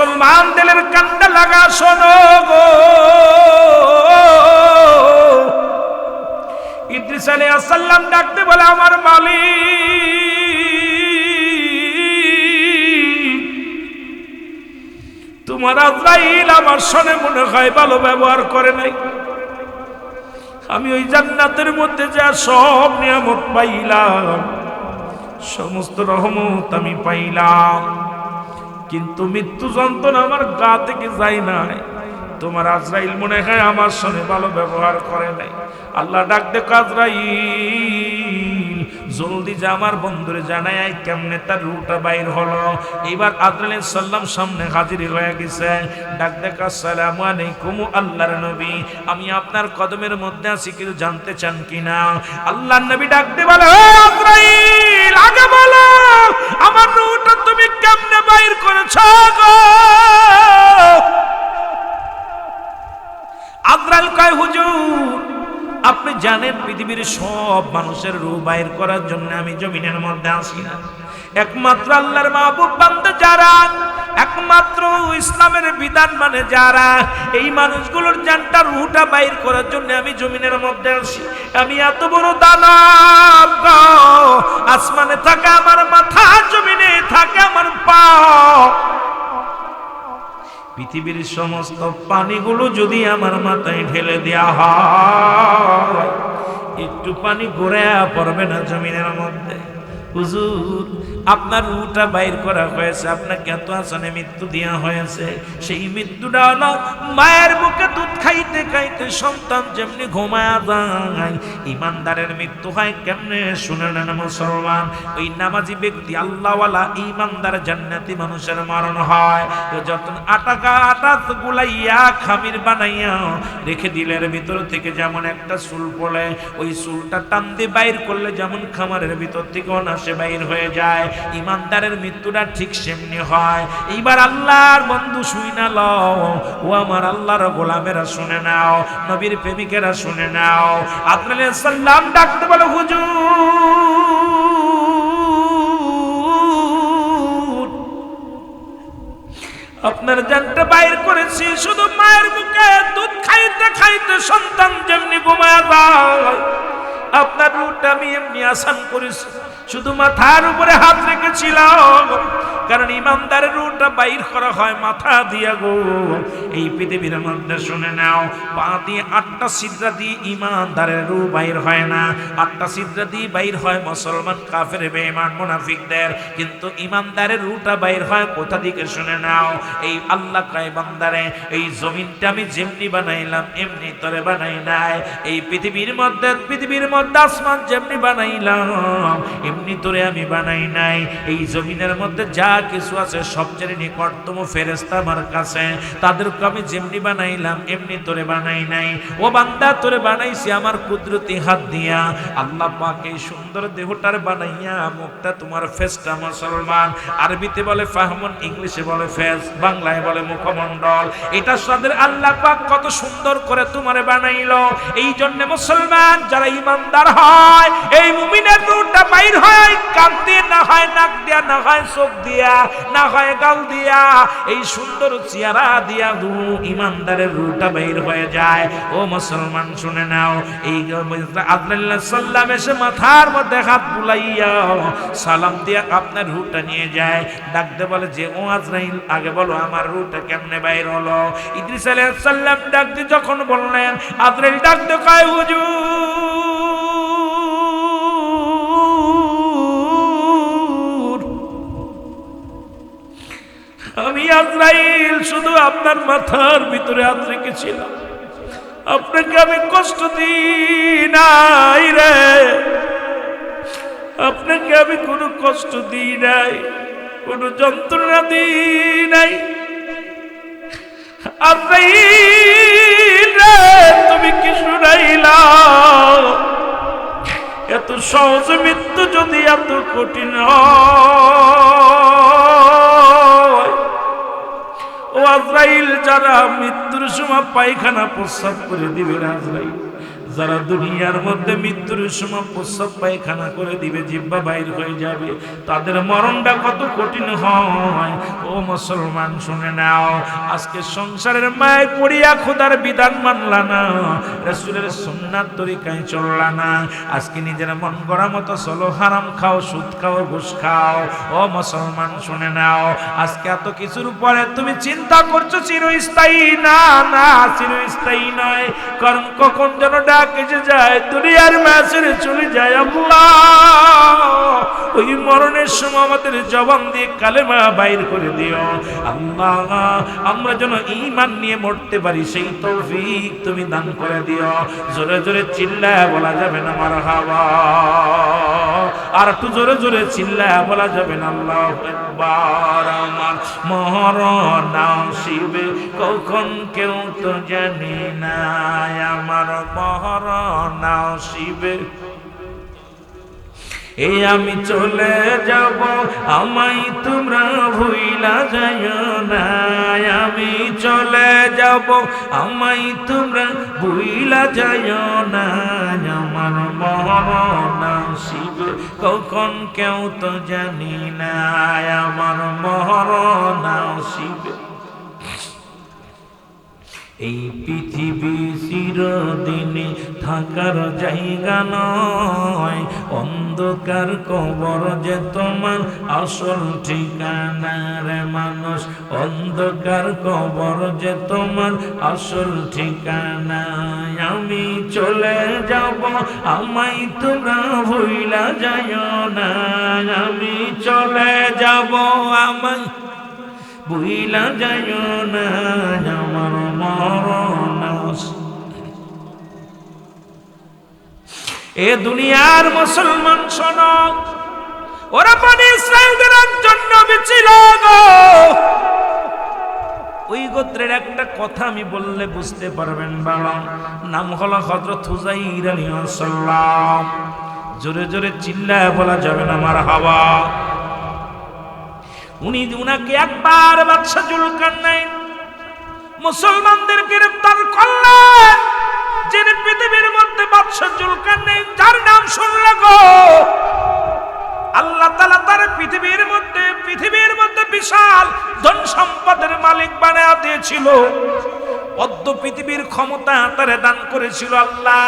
মুসলমান দিলের কান্ডা লাগা, শোনো গো। ইদ্রিস ডাকতে বলে, আমার মালিক, তোমার আজরাইল আমার সনে মনে হয় ভালো ব্যবহার করে নাই। আমি ওই জান্নাতের মধ্যে যা সব নিয়ামত পাইলাম, সমস্ত রহমত আমি পাইলাম। কিন্তু মৃত্যু যন্ত্রণা আমার গা থেকে যায় নাই। তোমার আজরাইল মনে হয় আমার সঙ্গে ভালো ব্যবহার করে নাই। আল্লাহ ডাক দেখো আজরাইল, জলদি যা আমার বন্ধুরে জানাই কেমনে তার রুটা বাইর হলো। এবার আজরাইল সাল্লাম সামনে হাজির হয়ে গেছে। ডাক দেখা আসসালামু আলাইকুম আল্লাহর নবী, আমি আপনার কদমের মধ্যে আছি, কিছু জানতে চান কিনা? আল্লাহর নবী ডাক দিয়ে বলে পৃথিবীর সব মানুষের রূপ বাইর করার জন্য আমি জমিনের মধ্যে আসি না একমাত্র আল্লাহর মাহবুব বান্দা যারা, একমাত্র ইসলামের বিধান মানে যারা, এই মানুষগুলোর জানটা রুটা বাইর করার জন্য আমি জমিনের মধ্যে আসি আমি এত বড় দানব। আসমানে থাকে আমার মাথা, জমিনে থাকে আমার পা পৃথিবীর সমস্ত পানিগুলো যদি আমার মাথায় ঢেলে দেয়া হয় একটু পানি ঘুরে পড়বে না জমিনের মধ্যে। হুজুর, আপনার রুটা বাইর করা হয়েছে, আপনাকে এত আসনে মৃত্যু দেওয়া হয়েছে। সেই মৃত্যুটা হলো মায়ের বুকে দুধ খাই সন্তান যেমনি ঘুমায়া যায় ইমানদারের মৃত্যু হয় কেমনে শুনে নেন মুসলমান? ওই নামাজি ব্যক্তি আল্লাহওয়ালা ইমানদার জান্নাতি মানুষের মরণ হয়। তো যখন আটাকা আটা গুলাইয়া খামির বানাইয়া রেখে দিলের ভিতর থেকে যেমন একটা চুল পড়ে, ওই চুলটা টান দিয়ে বাইর করলে যেমন খামারের ভিতর থেকে অনাসে বাইর হয়ে যায়। ইমানদারের মৃত্যুটা ঠিক সেমনি হয়। এইবার আল্লাহর বন্ধু শুই না লও, ও আমার আল্লাহর গোলামেরা শুনে নাও। নবীর প্রেমিকেরা শুনে নাও। আপনার সাল্লাম ডাকতে বলো, হুজুর, আপনার জানটা বাইর করেছি, শুধু মায়ের মুখে দুধ খাইতে খাইতে সন্তান যেমনি ঘুমায় আপনার রুট আমি এমনি আসান করেছি। শুধু মাথার উপরে হাত রেখেছিলাম। কারণ ইমানদারের রুটা বাইর করা হয় মাথা দিয়া গো। এই পৃথিবীর মধ্যে শুনে নাও, পা দিয়ে আটটা সিদ্রা দিয়ে ইমানদারের রু বাইর হয় না। আটটা সিদ্রা দিয়ে বাইর হয় মুসলমান, কাফের, বেঈমান, মুনাফিকদের। কিন্তু ইমানদারের রুটা বাইর হয় কোথা দিকে শুনে নাও? এই আল্লাহ কায়, বান্দারে, এই জমিনটা আমি যেমনি বানাইলাম, এমনি তরে বানাই নাই। এই পৃথিবীর মধ্যে পৃথিবীর মধ্যে আসমান যেমনি বানাইলাম এমনি তোরে আমি বানাই নাই। এই জমিনের মধ্যে যা কিছু আছে সবচেয়ে নিকটতম ফেরেস্তা আমার কাছে। তাদেরকে আমি যেমনি বানাইলাম, এমনি তোরে বানাই নাই। ও বান্দা, তোরে বানাইছি আমার কুদরতি হাত দিয়া। আল্লাহ পাক এই সুন্দর দেহটার বানাইয়া মুখটা তোমার ফেসটা মুসলমান। আরবিতে বলে ফাহমন, ইংলিশে বলে ফেস, বাংলায় বলে মুখমণ্ডল। এটা সাদের আল্লাহ পাক কত সুন্দর করে তোমারে বানাইলো। এই জন্য মুসলমান, যারা ইমানদার হয়, এই মুমিনের রূপটা বাইর হয়। কান দিয়ে না হয় নাক দিয়া, না হয় চোখ দিয়া, না হয় গাল দিয়া, এই সুন্দর চেহারা দিয়া দু ইমানদারের রূপটা বাইর হয়ে যায়। ও মুসলমান, শুনে নাও, এই আব্দুল্লাহ সাল্লাম এসে মাথার মধ্যে হাত বুলাইয়া সালাম দিয়া আপনার রূপটা নিয়ে যায়। ডাকতে বলে, যে ও আজরাইল, আগে বলো আমার রূপটা কেমনে বাইর হলো? ইদ্রিস আলাইহিস সাল্লাম ডাকতে যখন বললেন, আজরাইল ডাকতে কয়, হুজুর আজরাইল, শুধু আপনার মাথার ভিতরে হাত রেখেছিলাম। আপনাকে আমি কষ্ট দিই নাই রে। আপনাকে আমি কোনো কষ্ট দিই নাই, কোনো যন্ত্রণা দিই নাই। তুমি কি শুনাইলা? এত সহজ মৃত্যু যদি এত কঠিন হয়। ও আজরাইল, যারা মৃত্যুর সময় পায়খানা প্রস্রাব করে দিবে আজরাইল, যারা দুনিয়ার মধ্যে মৃত্যুর সময় প্রস্রাব পায়খানা করে দিবে জিব্বা বাইর হয়ে যাবে, তাদের মরণটা কত কঠিন হয়। ও মুসলমান, শুনে নাও। আজকে সংসারের মায় পড়িয়া খোদার বিধান মানলা না। রসুলের সুন্নাত তরিকায় চললা না। আজকে নিজের মন করা মতো চলো, হারাম খাও, সুদ খাও, ঘুষ খাও। ও মুসলমান, শুনে নাও। আজকে এত কিছুর পরে তুমি চিন্তা করছ, চিরস্থায়ী? না না, চিরস্থায়ী নয়। কারণ কখন যেন ডাক এসে যায়, দুনিয়ার ম্যাচের চলে যায় আল্লাহ। ওই মরণের সময় আমাদের জবান দিয়ে কালেমা বাইর করে দিও। আল্লাহ, আমরা যেন ঈমান নিয়ে মরতে পারি, সেই তৌফিক তুমি দান করে দিও। জোরে জোরে চিল্লায় বলা যাবে না মার হাওয়া। আর একটু জোরে জোরে চিল্লায় বলা যাবে না, আল্লাহ একবার আমার মরণ শিবে কখন কেউ তো জানি না আমার মরণ শিবে এই আমি চলে যাব, আমায় তোমরা ভুইলা যায় না। আমি চলে যাব, আমায় তোমরা ভুইলা যায় না। আমার মরণ শিবে, কখন কেউ তো জানি না। আমার মরণ শিবে। এই পৃথিবী চিরদিনে থাকার জায়গা নয়। অন্ধকার কবর যে তোমার আসল ঠিকানা রে মানুষ। অন্ধকার কবর যে তোমার আসল ঠিকানা আমি চলে যাব, আমায় তোমরা ভুইলা যায় না। আমি চলে যাব, আমায় বুইলা যায় না। আমার মরণ এ দুনিয়ার মুসলমান শোন। ওরা মানে ইসরায়েলদের একজন নবী ছিল গো। ওই গোত্রের একটা কথা আমি বললে বুঝতে পারবেন বাবা। নাম হলো হজরত হুজাইর আলাইহিস সালাম জোরে জোরে চিল্লায় বলা যাবে না আমার হাওয়া। উনি উনাকে একবার বাদশা জুলকার নাই মুসলমানদের গ্রেফতার করলেন। যিনি পৃথিবীর মধ্যে বাদশা জুলকার নেই যার নাম শুনলে গো, আল্লাহ তালা তার পৃথিবীর মধ্যে পৃথিবীর মধ্যে বিশাল ধন সম্পদের মালিক বানা দিয়েছিল। পদ্ম পৃথিবীর ক্ষমতা তারে দান করেছিল আল্লাহ।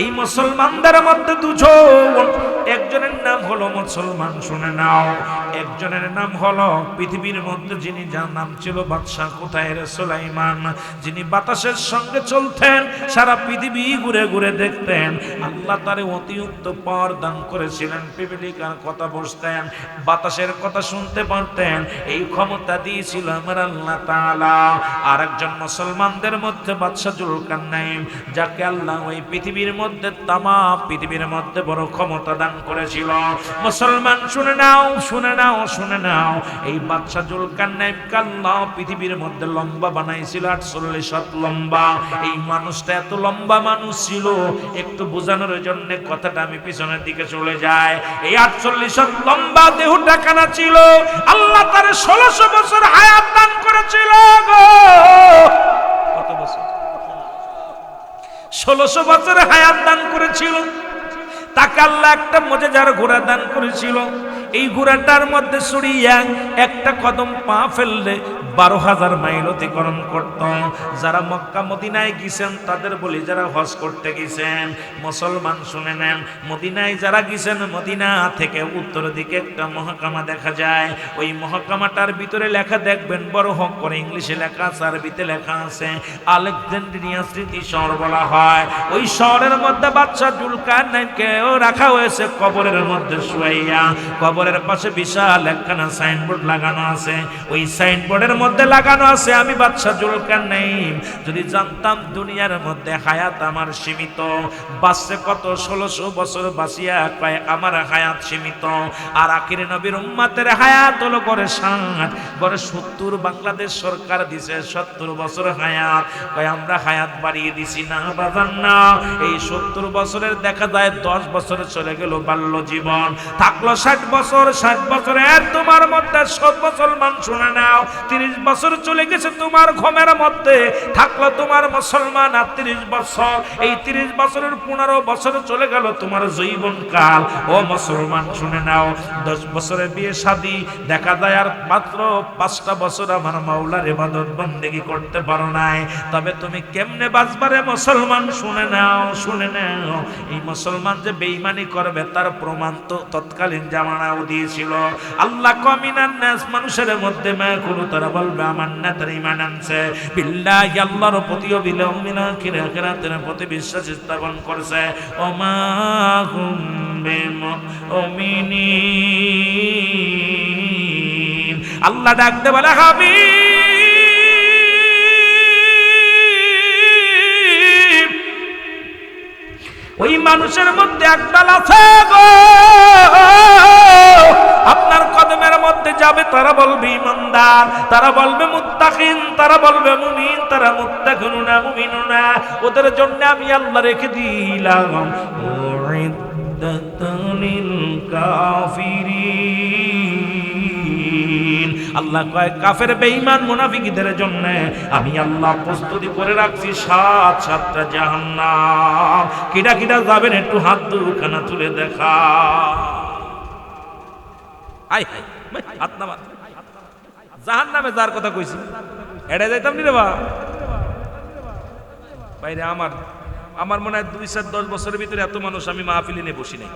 এই মুসলমানদের মধ্যে দুজন একজনের নাম হলো মুসলমান, শুনে নাও। একজনের নাম হলো পৃথিবীর মধ্যে যিনি, যার নাম ছিল বাদশাহ কোথায় সুলাইমান? যিনি বাতাসের সঙ্গে চলতেন, সারা পৃথিবী ঘুরে ঘুরে দেখতেন। আল্লাহ তারে অতিরিক্ত পর দান করেছিলেন পিপিলিকার কথা বসতেন, বাতাসের কথা শুনতে পারতেন। এই ক্ষমতা দিয়েছিল আমার আল্লাহ তাআলা। আর একজন মুসলমানদের মধ্যে বাদশাহ জুলকারনাইন যাকে আল্লাহ ওই পৃথিবীর মধ্যে তামা পৃথিবীর মধ্যে বড় ক্ষমতা দান করেছিল। মুসলমান, শুনে নাও শুনে নাও শুনে নাও। এই বাদশাহ জুলকারনাইন কাল্লাহ পৃথিবীর মধ্যে লম্বা বানাইছিল আটচল্লিশ হাত লম্বা। এই মানুষটা এত লম্বা মানুষ ছিল, একটু বোঝানোর জন্য কথাটা আমি পিছনের দিকে চলে যায় এই আটচল্লিশ হাত লম্বা দেহটা কানা ছিল, আল্লাহ তার ষোলোশো বছর হায়াত দান করেছিল গো। কত বছর? ষোলোশো বছর হায়াত দান করেছিল। তাকে আল্লাহ একটা মজাদার ঘোড়া দান করেছিল। এই ঘোড়াটার মধ্যে সরিয়া একটা কদম পা ফেললে বারো হাজার মাইল অতিক্রম করত। যারা মক্কা, মদিনায় গেছেন তাদের বলি যারা হজ করতে গেছেন মুসলমান শুনে নেন। মদিনায় যারা গেছেন মদিনা থেকে উত্তর দিকে একটা মহাকামা দেখা যায়। ওই মহাকামাটার ভিতরে লেখা দেখবেন, বড় হক করে ইংলিশে লেখা আছে, আরবিতে লেখা আছে আলেকজান্ড্রিয়া স্মৃতি শহর বলা হয়। ওই শহরের মধ্যে বাচ্চা জুলকার কেউ রাখা হয়েছে, কবরের মধ্যে শুয়াইয়া। কবরের পাশে বিশাল একখানা সাইনবোর্ড লাগানো আছে। ওই সাইনবোর্ডের মধ্যে লাগানো আছে, আমি বাদশা জুলকার নেই যদি জানতাম দুনিয়ার মধ্যে হায়াত আমার সীমিত বাসে কত ষোলোশো বছর বাঁচিয়া কয় আমার হায়াত সীমিত। আর আখির নবীর উম্মাতের হায়াত হলো করে ষাট, গড়ে সত্তর। বাংলাদেশ সরকার দিছে সত্তর বছর হায়াত। কয়, আমরা হায়াত বাড়িয়ে দিছি না, বাজান না। এই সত্তর বছরের দেখা যায় দশ বছরে চলে গেল বাল্য জীবন। থাকল ষাট বছর, ষাট বছরের তোমার মধ্যে সব মুসলমান শুনে নাও, তিরিশ তিরিশ বছর চলে গেছে তোমার ঘমের মধ্যে। থাকল তোমার মুসলমান আর তিরিশ বছর। এই তিরিশ বছরের পনেরো বছর চলে গেল তোমার জৈবন কাল ও মুসলমান, শুনে নাও, দশ বছরে বিয়ে শাদি, দেখা যায় আর মাত্র পাঁচটা বছর আমার মাওলার ইবাদত বন্দেগি করতে পারো নাই। তবে তুমি কেমনে বাঁচবারে মুসলমান, শুনে নাও শুনে নাও। এই মুসলমান যে বেইমানি করবে, তার প্রমাণ তো তৎকালীন জামানাও দিয়েছিল। আল্লাহ কমিনান নাস মানুষের মধ্যে মা কোনো তারা বলবে, আমার না ইমান আনছে। বিল্লাহ আল্লাহর প্রতি বিশ্বাস স্থাপন করছে। আল্লাহ ডাকতে বলে, হাবিব। ওই মানুষের মধ্যে একদল আছে গো। আপনার কদমের মধ্যে যাবে তারা বলবে ইমানদার তারা বলবে মুত্তাকিন তারা বলবে মুমিন তারা মুত্তাকিন না মুমিন না ওদের জন্য আমি আল্লাহ রেখে দিলাম। আল্লাহ কয় কাফের বেঈমান মুনাফিকদের জন্য আমি আল্লাহ প্রস্তুতি করে রাখছি সাত সাতটা জাহান্নাম। কিডা কিডা যাবেন একটু হাত দুখানা তুলে দেখা। হাই ভাই, হাত নামা জাহান নামে যার কথা কইছি এড়ে যাইতাম নি রে বা বাইরে আমার আমার মনে হয় দুই চার দশ বছরের ভিতরে এত মানুষ আমি মাহফিলে নিয়ে বসি নাই।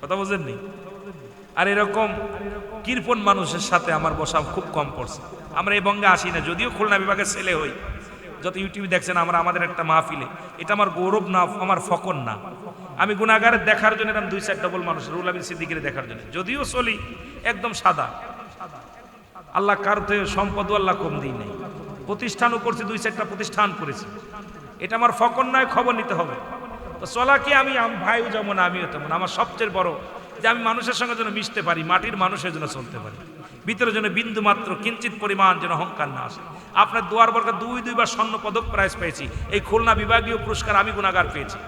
কথা বোঝেননি আর এরকম কৃপণ মানুষের সাথে আমার বসা খুব কম পড়ছে। আমরা এই বঙ্গে আসি না, যদিও খুলনা বিভাগের ছেলে হই। যত ইউটিউবে দেখছেন, আমরা আমাদের একটা মাহফিলে, এটা আমার গৌরব না, আমার ফকর না। আমি গুণাগারের দেখার জন্য এরকম দুই চার ডবল মানুষ রুল আমিন সিদ্দিকের দেখার জন্য। যদিও চলি একদম সাদা। আল্লাহ কার সম্পদ আল্লাহ কম দিই নেই। প্রতিষ্ঠানও করছি, দুই চারটা প্রতিষ্ঠান করেছি। এটা আমার ফকর নয়, খবর নিতে হবে। তো চলা কি আমি, আম- ভাইও যেমন, আমিও তেমন। আমার সবচেয়ে বড় যে আমি মানুষের সঙ্গে যেন মিশতে পারি, মাটির মানুষের জন্য চলতে পারি। ভিতরে যেন বিন্দু মাত্র কিঞ্চিত পরিমাণ যেন অহংকার না আসে। আপনার দুয়ার বর্গ দুই, দুইবার স্বর্ণ পদক প্রাইজ পেয়েছি। এই খুলনা বিভাগীয় পুরস্কার আমি গুণাগার পেয়েছি।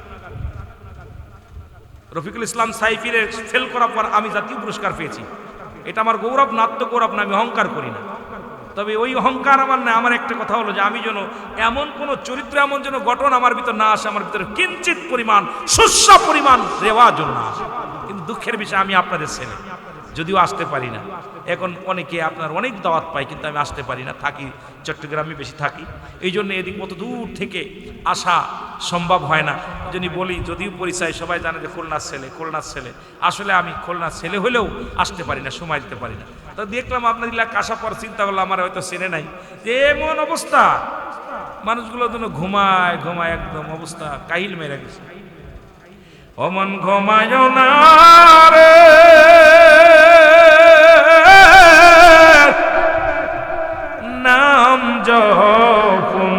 রফিকুল ইসলাম সাইফিরে ফেল করার পর আমি জাতীয় পুরস্কার পেয়েছি। এটা আমার গৌরব নাত্য গৌরব না আমি অহংকার করি না। তবে ওই অহংকার আমার না, আমার একটা কথা হলো যে আমি যেন এমন কোন চরিত্র, এমন যেন গঠন আমার ভিতর না আসে, আমার ভিতরে কিঞ্চিত পরিমাণ শস্য পরিমাণ রেওয়াজ জন্য না আসে। কিন্তু দুঃখের বিষয়, আমি আপনাদের ছেলে। যদিও আসতে পারি না। এখন অনেকে আপনার অনেক দাওয়াত পাই কিন্তু আমি আসতে পারি না, থাকি, চট্টগ্রামে বেশি থাকি। এই জন্য এদিক কত দূর থেকে আসা সম্ভব হয় না। যদি বলি, যদিও পরিচয়, সবাই জানে যে খুলনার ছেলে খুলনার ছেলে। আসলে আমি খুলনার ছেলে হলেও আসতে পারি না, সময় দিতে পারি না। তো দেখলাম আপনার এলাকা আসা পর চিন্তা করলাম আমার হয়তো চেনে নাই। যে এমন অবস্থা! মানুষগুলোর জন্য ঘুমায় ঘুমায় একদম অবস্থা কাহিল মেরে গেছে। অমন ঘুমায় না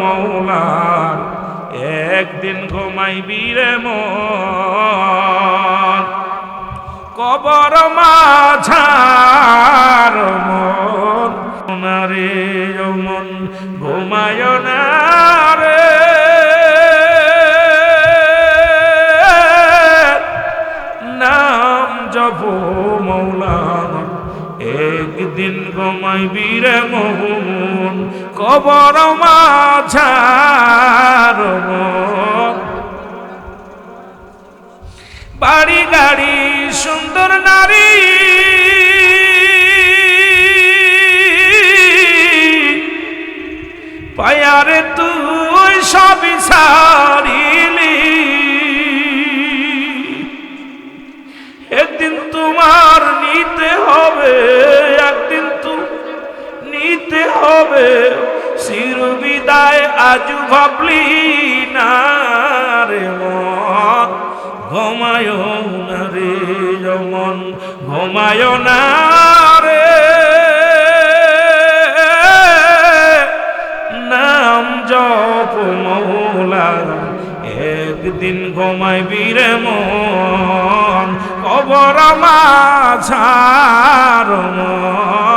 মৌলার, একদিন ঘুমাইবি রে মন। কবর মাঝার মন না রে মন ঘুমায় না রে। নাম জপ মৌলার একদিন ঘুমাইবি রে মোহন কবর মাঝার বাড়ি গাড়ি, সুন্দর নারী। পায়ারে তুই সবই সারিলি একদিন তোমার নিতে হবে, একদিন তু নিতে হবে। বিদায় আজ ভাবলি না রে মন। ঘুমায় না রে যমন ঘুমায় না রে। নাম জপ মৌলা, একদিন ঘুমাইবি রে মন। কবর মাঝার মন।